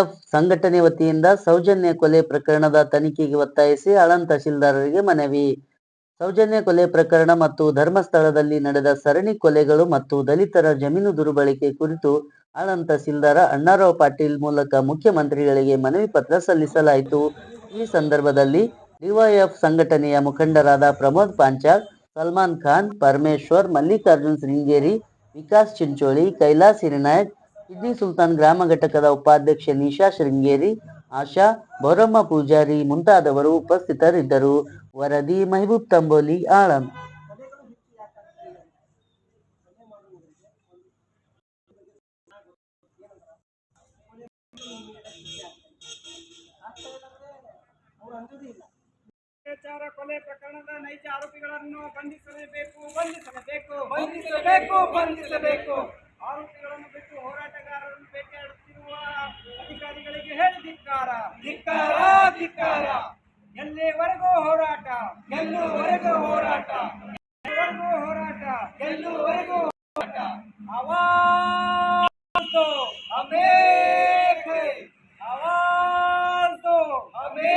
F ಸಂಘಟನೆ ವತಿಯಿಂದ ಸೌಜನ್ಯ ಕೊಲೆ ಪ್ರಕರಣದ ತನಿಖೆಗೆ ಒತ್ತಾಯಿಸಿ ಆಳಂದ್ ತಹಶೀಲ್ದಾರರಿಗೆ ಮನವಿ. ಸೌಜನ್ಯ ಕೊಲೆ ಪ್ರಕರಣ ಮತ್ತು ಧರ್ಮಸ್ಥಳದಲ್ಲಿ ನಡೆದ ಸರಣಿ ಕೊಲೆಗಳು ಮತ್ತು ದಲಿತರ ಜಮೀನು ದುರ್ಬಳಕೆ ಕುರಿತು ಆಳಂದ್ ತಹಶೀಲ್ದಾರ ಅಣ್ಣಾರಾವ್ ಪಾಟೀಲ್ ಮೂಲಕ ಮುಖ್ಯಮಂತ್ರಿಗಳಿಗೆ ಮನವಿ ಪತ್ರ ಸಲ್ಲಿಸಲಾಯಿತು. ಈ ಸಂದರ್ಭದಲ್ಲಿ ಡಿವೈಎಫ್ ಸಂಘಟನೆಯ ಮುಖಂಡರಾದ ಪ್ರಮೋದ್ ಪಾಂಚಾಲ್ ಸಲ್ಮಾನ್ ಖಾನ್, ಪರಮೇಶ್ವರ್, ಮಲ್ಲಿಕಾರ್ಜುನ್ ಶೃಂಗೇರಿ, ವಿಕಾಸ್ ಚಿಂಚೋಳಿ, ಕೈಲಾಸ್ ಹಿರಿನಾಯಕ್ ಕಿಡ್ನಿ ಸುಲ್ತಾನ್ ಗ್ರಾಮ ಘಟಕದ ಉಪಾಧ್ಯಕ್ಷೆ ನಿಶಾ ಶೃಂಗೇರಿ, ಆಶಾ ಭೌರಮ್ಮ ಪೂಜಾರಿ ಮುಂತಾದವರು ಉಪಸ್ಥಿತರಿದ್ದರು. ವರದಿ ಮೆಹಬೂಬ್ ತಂಬೋಲಿ, ಆಳಂ. ಅತ್ಯಾಚಾರ ಕೊಲೆ ಪ್ರಕರಣದ ನೈಜ ಆರೋಪಿಗಳನ್ನು ಬಂಧಿಸಲೇಬೇಕು ಬಂಧಿಸಬೇಕು ಬಂಧಿಸಬೇಕು ಬಂಧಿಸಬೇಕು ಆರೋಪಿಗಳನ್ನು ಬಿಟ್ಟು ಹೋರಾಟಗಾರರನ್ನು ಬೇಟೆಯಾಡುತ್ತಿರುವ ಅಧಿಕಾರಿಗಳಿಗೆ ಹೇಳಿ, ಧಿಕ್ಕಾರ ಧಿಕ್ಕಾರ ಧಿಕ್ಕಾರ. ಎಲ್ಲೇವರೆಗೂ ಹೋರಾಟ? ಎಲ್ಲುವರೆಗೂ ಹೋರಾಟ? ಎಲ್ಲವರೆಗೂ ಹೋರಾಟ? ಎಲ್ಲುವರೆಗೂ ಹೋರಾಟ? ಅವಾಜ್ ಅಮೇ ಅವಾಜ್ ಅಮೇ